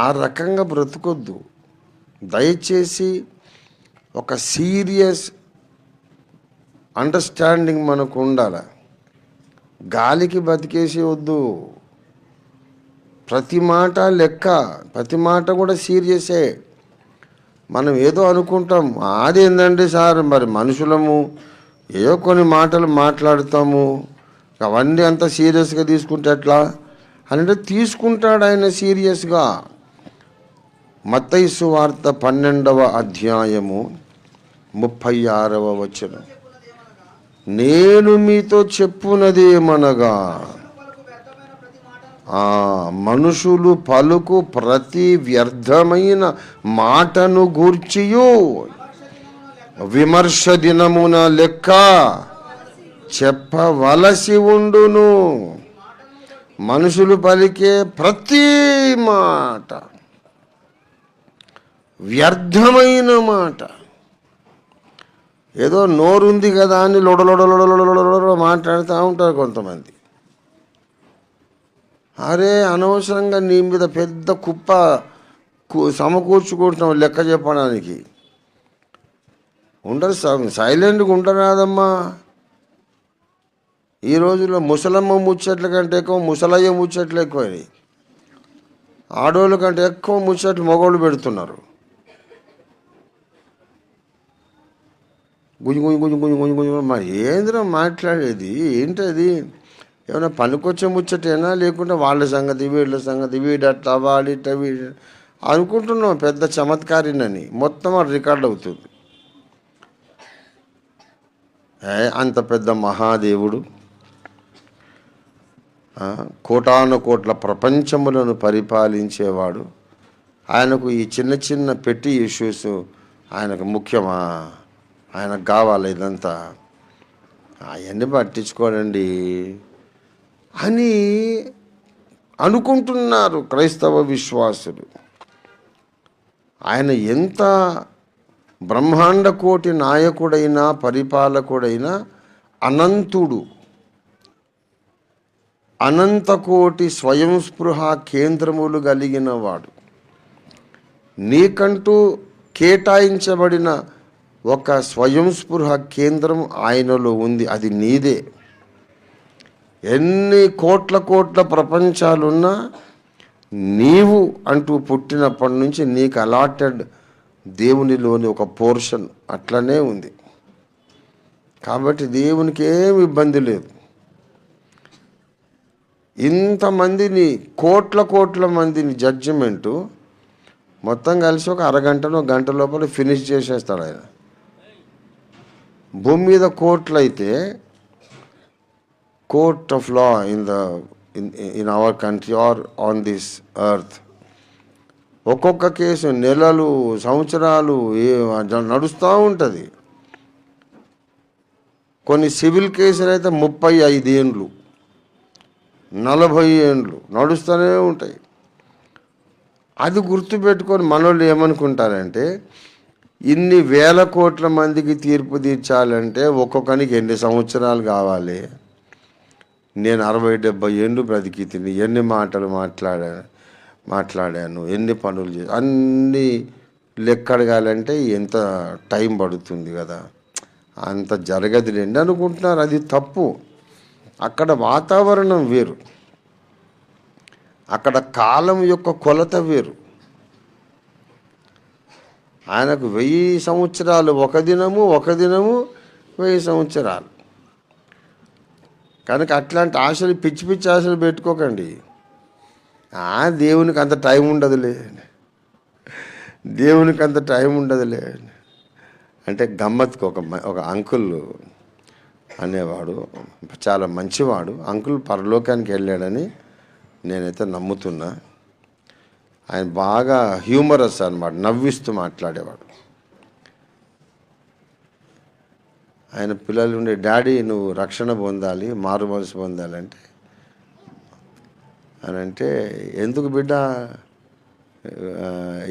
ఆ రకంగా బ్రతకొద్దు. దయచేసి ఒక సీరియస్ అండర్స్టాండింగ్ మనకు ఉండాలి? గాలికి బతికేసి వద్దు. ప్రతి మాట లెక్క ప్రతి మాట కూడా సీరియసే. మనం ఏదో అనుకుంటాం అది ఏంటంటే సార్ మరి మనుషులము ఏదో కొన్ని మాటలు మాట్లాడుతాము. అవన్నీ అంత సీరియస్గా తీసుకుంటే ఎట్లా? అంటే తీసుకుంటాడు ఆయన సీరియస్గా. మతైసు వార్త పన్నెండవ అధ్యాయము ముప్పై ఆరవ వచనం. నేను మీతో చెప్పునదేమనగా ఆ మనుషులు పలుకు ప్రతి వ్యర్థమైన మాటను గూర్చియు. విమర్శ దినమున లెక్క చెప్పవలసి ఉండును. మనుషులు పలికే ప్రతి మాట వ్యర్థమైన మాట. ఏదో నోరుంది కదా అని లొడలొడలొడలొడలొడ మాట్లాడుతూ ఉంటారు కొంతమంది అరే అనవసరంగా నీ మీద పెద్ద కుప్ప సమకూర్చుకుంటున్నావు లెక్క చెప్పడానికి ఉండరు సైలెంట్గా ఉండరాదమ్మా ఈ రోజుల్లో ముసలమ్మ ముచ్చట్ల కంటే ఎక్కువ ముసలయ్య ముచ్చట్లు ఎక్కువ ఆడోళ్ళ కంటే ఎక్కువ ముచ్చట్లు మగవాళ్ళు పెడుతున్నారు గుంజు గుంజు గుంజు గుంజు గుంజు గుంజు మరి ఏందిరా మాట్లాడేది? ఏంటది? ఏమైనా పనికొచ్చే ముచ్చటేనా? లేకుంటే వాళ్ళ సంగతి వీళ్ళ సంగతి వీడట్లా వాడిట వీడ అనుకుంటున్నాం పెద్ద చమత్కారినని. మొత్తం అది రికార్డ్ అవుతుంది. ఏ అంత పెద్ద మహాదేవుడు కోటాను కోట్ల ప్రపంచములను పరిపాలించేవాడు. ఆయనకు ఈ చిన్న చిన్న పెట్టి ఇష్యూస్ ఆయనకు ముఖ్యమా? ఆయనకు కావాలి ఇదంతా. అవన్నీ పట్టించుకోడండి. అని అనుకుంటున్నారు క్రైస్తవ విశ్వాసులు. ఆయన ఎంత బ్రహ్మాండ కోటి నాయకుడైనా పరిపాలకుడైనా అనంతుడు. అనంతకోటి స్వయం స్పృహ కేంద్రములు కలిగిన వాడు. నీకంటూ కేటాయించబడిన ఒక స్వయం స్పృహ కేంద్రం ఆయనలో ఉంది అది నీదే. ఎన్ని కోట్ల కోట్ల ప్రపంచాలున్నా నీవు అంటూ పుట్టినప్పటి నుంచి నీకు అలాటెడ్ దేవునిలోని ఒక పోర్షన్ అట్లనే ఉంది. కాబట్టి దేవునికి ఏం ఇబ్బంది లేదు. ఇంతమందిని కోట్ల కోట్ల మందిని జడ్జిమెంటు మొత్తం కలిసి ఒక అరగంటలో గంట లోపల ఫినిష్ చేసేస్తాడు ఆయన. భూమి మీద కోర్టులు అయితే court of law in the in in our country are on this earth ఒక్కొక్క కేసు నెలలు సంవత్సరాలు నడుస్తూ ఉంటుంది. కొన్ని సివిల్ కేసులు అయితే ముప్పై ఐదేండ్లు నలభై ఏండ్లు నడుస్తూనే ఉంటాయి. అది గుర్తుపెట్టుకొని మనోళ్ళు ఏమనుకుంటారంటే ఇన్ని వేల కోట్ల మందికి తీర్పు తీర్చాలంటే ఒక్కొక్కనికి ఎన్ని సంవత్సరాలు కావాలి? నేను అరవై డెబ్బై ఏళ్ళు బ్రతికి తిని ఎన్ని మాటలు మాట్లాడా మాట్లాడాను ఎన్ని పనులు చేసి అన్ని లెక్కడగాలంటే ఎంత టైం పడుతుంది కదా? అంత జరగదు జరగదులేండి అనుకుంటున్నారు. అది తప్పు. అక్కడ వాతావరణం వేరు. అక్కడ కాలం యొక్క కొలత వేరు. ఆయనకు వెయ్యి సంవత్సరాలు ఒక దినము ఒక దినము వెయ్యి సంవత్సరాలు. కనుక అట్లాంటి ఆశలు పిచ్చి పిచ్చి ఆశలు పెట్టుకోకండి. దేవునికి అంత టైం ఉండదులే. దేవునికి అంత టైం ఉండదులే. అంటే గమ్మత్కి ఒక ఒక అంకుల్ అనేవాడు చాలా మంచివాడు. అంకుల్ పరలోకానికి వెళ్ళాడని నేనైతే నమ్ముతున్నా. ఆయన బాగా హ్యూమరస్ అనమాట నవ్విస్తూ మాట్లాడేవాడు. ఆయన పిల్లలు ఉండే డాడీ నువ్వు రక్షణ పొందాలి మారు మనసు పొందాలంటే అని అంటే ఎందుకు బిడ్డ?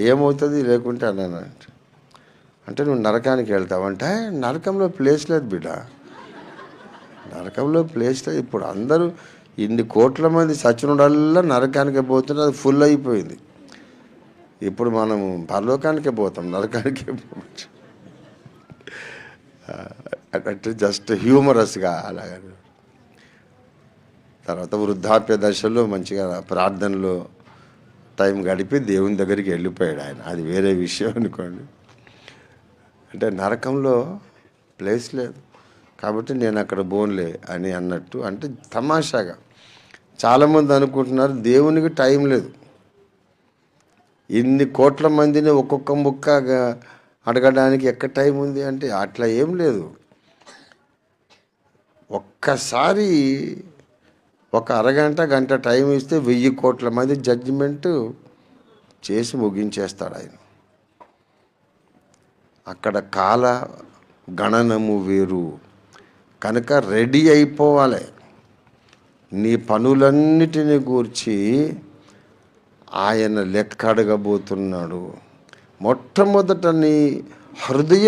ఏమవుతుంది? లేకుంటే అన్నాను అంటే నువ్వు నరకానికి వెళ్తావంటే నరకంలో ప్లేస్ లేదు బిడ్డ. నరకంలో ప్లేస్ లేదు. ఇప్పుడు అందరూ ఇన్ని కోట్ల మంది సచినుడల్లా నరకానికి పోతుంటే అది ఫుల్ అయిపోయింది. ఇప్పుడు మనం పరలోకానికే పోతాం నరకానికే పోవచ్చు అంటే జస్ట్ హ్యూమరస్గా అలాగా. తర్వాత వృద్ధాప్య దశలో మంచిగా ప్రార్థనలో టైం గడిపి దేవుని దగ్గరికి వెళ్ళిపోయాడు ఆయన. అది వేరే విషయం అనుకోండి. అంటే నరకంలో ప్లేస్ లేదు. కాబట్టి నేను అక్కడ బోన్లే అని అన్నట్టు అంటే తమాషాగా. చాలామంది అనుకుంటున్నారు దేవునికి టైం లేదు. ఇన్ని కోట్ల మందిని ఒక్కొక్క ముక్కగా అడగడానికి ఎక్కడ టైం ఉంది అంటే అట్లా ఏం లేదు. ఒక్కసారి ఒక అరగంట గంట టైం ఇస్తే వెయ్యి కోట్ల మంది జడ్జిమెంట్ చేసి ముగించేస్తాడు ఆయన. అక్కడ కాల గణనము వేరు. కనుక రెడీ అయిపోవాలి. నీ పనులన్నిటిని గూర్చి ఆయన లెక్క అడగబోతున్నాడు మొట్టమొదట నీ హృదయ